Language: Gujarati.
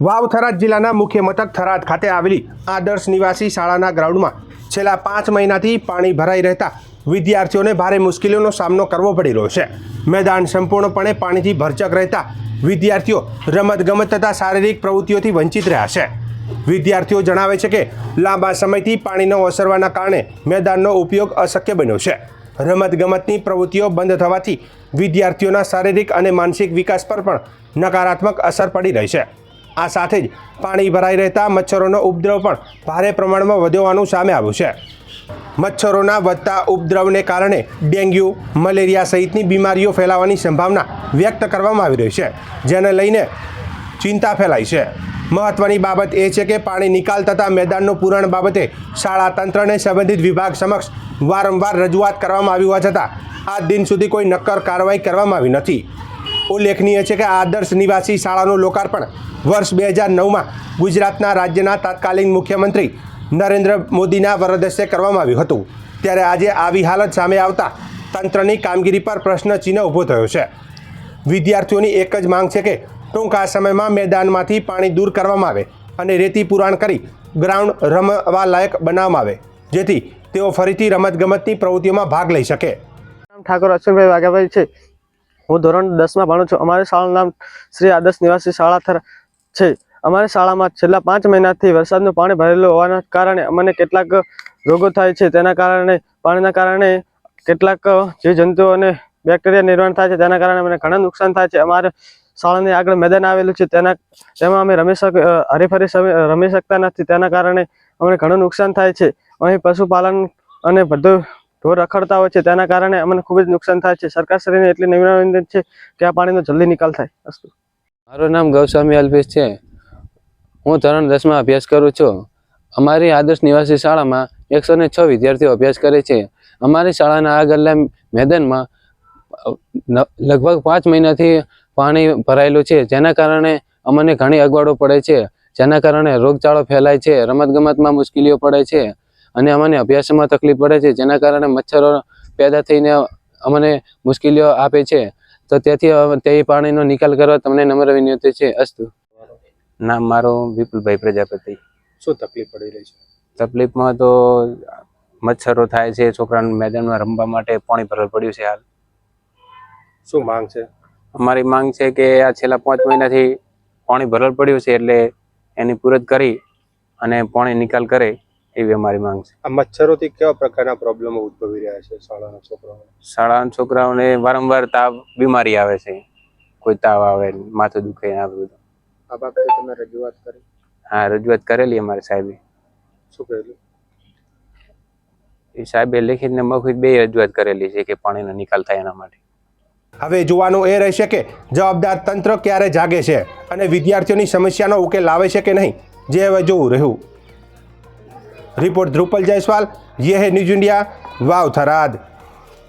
વાવ થરાદ જિલ્લાના મુખ્ય મથક થરાદ ખાતે આવેલી આદર્શ નિવાસી શાળાના ગ્રાઉન્ડમાં છેલ્લા પાંચ મહિનાથી પાણી ભરાઈ રહેતા વિદ્યાર્થીઓને ભારે મુશ્કેલીઓનો સામનો કરવો પડી રહ્યો છે. મેદાન સંપૂર્ણપણે પાણીથી ભરચક રહેતા વિદ્યાર્થીઓ રમતગમત તથા શારીરિક પ્રવૃત્તિઓથી વંચિત રહ્યા છે. વિદ્યાર્થીઓ જણાવે છે કે લાંબા સમયથી પાણીનો ઓસરવાના કારણે મેદાનનો ઉપયોગ અશક્ય બન્યો છે. રમતગમતની પ્રવૃત્તિઓ બંધ થવાથી વિદ્યાર્થીઓના શારીરિક અને માનસિક વિકાસ પર પણ નકારાત્મક અસર પડી રહી છે. આ સાથે જ પાણી ભરાઈ રહેતા મચ્છરોનો ઉપદ્રવ પણ ભારે પ્રમાણમાં વધ્યોવાનું સામે આવ્યું છે. મચ્છરોના વધતા ઉપદ્રવને કારણે ડેન્ગ્યુ, મલેરિયા સહિતની બીમારીઓ ફેલાવાની સંભાવના વ્યક્ત કરવામાં આવી રહી છે, જેને લઈને ચિંતા ફેલાઈ છે. મહત્વની બાબત એ છે કે પાણી નિકાલ તથા મેદાનનું પૂરણ બાબતે શાળા તંત્રને સંબંધિત વિભાગ સમક્ષ વારંવાર રજૂઆત કરવામાં આવી હોવા છતાં આજ દિન સુધી કોઈ નક્કર કાર્યવાહી કરવામાં આવી નથી. ઉલ્લેખનીય છે કે આદર્શ નિવાસી શાળાનું લોકાર્પણ વર્ષ બે હજાર નવમાં ગુજરાતના રાજ્યના તત્કાલીન મુખ્યમંત્રી નરેન્દ્ર મોદીના વરદસ્તે કરવામાં આવ્યું હતું. ત્યારે આજે આવી હાલત સામે આવતા તંત્રની કામગીરી પર પ્રશ્નચિહ્ન ઊભો થયો છે. વિદ્યાર્થીઓની એક જ માંગ છે કે ટૂંકા સમયમાં મેદાનમાંથી પાણી દૂર કરવામાં આવે અને રેતી પુરાણ કરી ગ્રાઉન્ડ રમવા લાયક બનાવવામાં આવે, જેથી તેઓ ફરીથી રમતગમતની પ્રવૃત્તિઓમાં ભાગ લઈ શકે. ઠાકોર, અશ્વિનભાઈ વાઘાભાઈ છે. હું ધોરણ દસમાં ભણું છું. અમારી શાળાનું નામ શ્રી આદર્શ નિવાસી શાળા થર છે. અમારી શાળામાં છેલ્લા પાંચ મહિનાથી વરસાદનું પાણી ભરેલું હોવાના કારણે અમને કેટલાક રોગો થાય છે. તેના કારણે, પાણીના કારણે કેટલાક જીવજંતુઓ અને બેક્ટેરિયા નિર્માણ થાય છે. તેના કારણે અમને ઘણા નુકસાન થાય છે. અમારે શાળાની આગળ મેદાન આવેલું છે. તેના, તેમાં અમે રમી શક, હરીફરી રમી શકતા નથી. તેના કારણે અમને ઘણું નુકસાન થાય છે. અહીં પશુપાલન અને બધું ઢોર રખડતા હોય છે, તેના કારણે અમને ખૂબ જ નુકસાન થાય છે. સરકારશ્રીને એટલી નિવેદન છે કે આ પાણીનો જલ્દી નિકાલ થાય. અસ્તુ. મારું નામ ગૌસ્વામી અલ્પેશ છે. હું ધોરણ દસમાં અભ્યાસ કરું છું. અમારી આદર્શ નિવાસી શાળામાં એકસો ને છ વિદ્યાર્થીઓ અભ્યાસ કરે છે. અમારી શાળાના આગળના મેદાનમાં લગભગ પાંચ મહિનાથી પાણી ભરાયેલું છે, જેના કારણે અમને ઘણી અગવડો પડે છે. જેના કારણે રોગચાળો ફેલાય છે, રમતગમતમાં મુશ્કેલીઓ પડે છે. અને અમને અભ્યાસમાં તકલીફ પડે છે જેના કારણે મચ્છરો પેદા થઈને અમને મુશ્કેલીઓ આપે છે. તો તેથી તે પાણીનો નિકાલ કરવા તમને નમ્ર વિનંતી છે અસ્તુ. નામ મારો વિપુલભાઈ પ્રજાપતિ. શું તકલીફ પડી રહી છે? તકલીફમાં તો મચ્છરો થાય છે છોકરાને મેદાનમાં રમવા માટે પાણી ભરવું પડ્યું છે હાલ. શું માંગ છે? અમારી માંગ છે કે આ છેલ્લા પાંચ મહિનાથી પાણી ભરલ પડ્યું છે એટલે એની પૂરત કરી અને પાણી નિકાલ કરે. એવી અમારી માંગ છે. આ મચ્છરોથી કેવા પ્રકારના પ્રોબ્લેમો ઉદ્ભવી રહ્યા છે શાળાના છોકરાઓ શાળાના છોકરાઓને વારંવાર તાવ બીમારી આવે છે. કોઈ તાવ આવે માથું દુખે આ બધું. આ બાબતે તમે રજૂઆત કરી? હા રજૂઆત કરેલી અમારે સાહેબે. શું કહેલું? એ સાહેબે લેખિત ને મૌખિક બે રજૂઆત કરેલી છે કે પાણીનો નિકાલ થાય એના માટે. હવે જોવાનું એ રહેશે કે જવાબદાર તંત્ર ક્યારે જાગે છે અને વિદ્યાર્થીઓની સમસ્યાનો ઉકેલ લાવે છે કે નહીં જે હવે જોવું રહ્યું. રિપોર્ટ ધ્રુપલ જયસ્વાલ. યે હે ન્યૂઝ ઇન્ડિયા. વાવ થરાદ.